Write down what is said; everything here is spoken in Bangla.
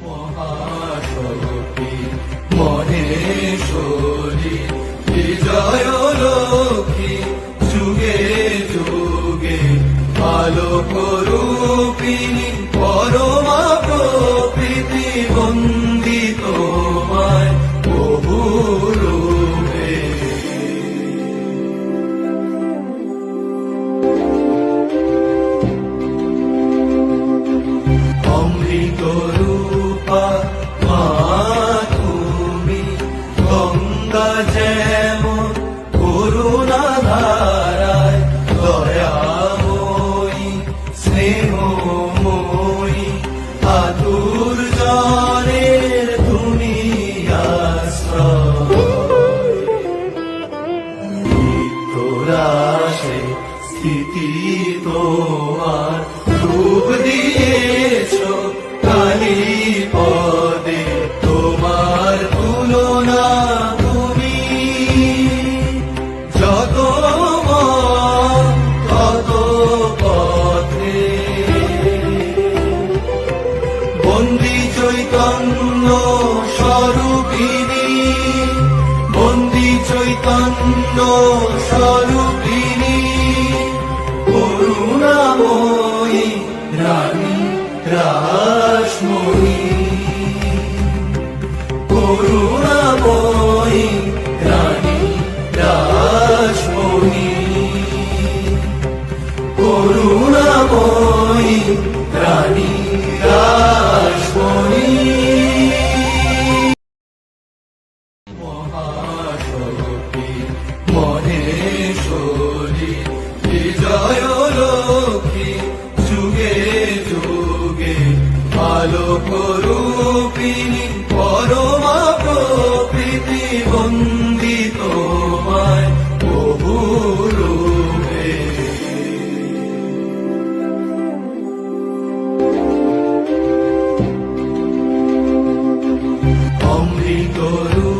মহাশক্তি মহেশ্বরী বিজয় স্থিতি তোমার রূপ দিয়েছ কালী পদে। তোমার তুলনা তুমি যত তত পথে। বন্দি চৈতন্য স্বরূপিণী, বন্দি চৈতন্য স্বরূপিণী। করুণাময়ী রানী রাসমণি করুণাময়ী রানী রাসমণি করুণাময়ী যুগে আলো করুপিনী পরমা প্রকৃতি বন্দিত অমৃত রূপ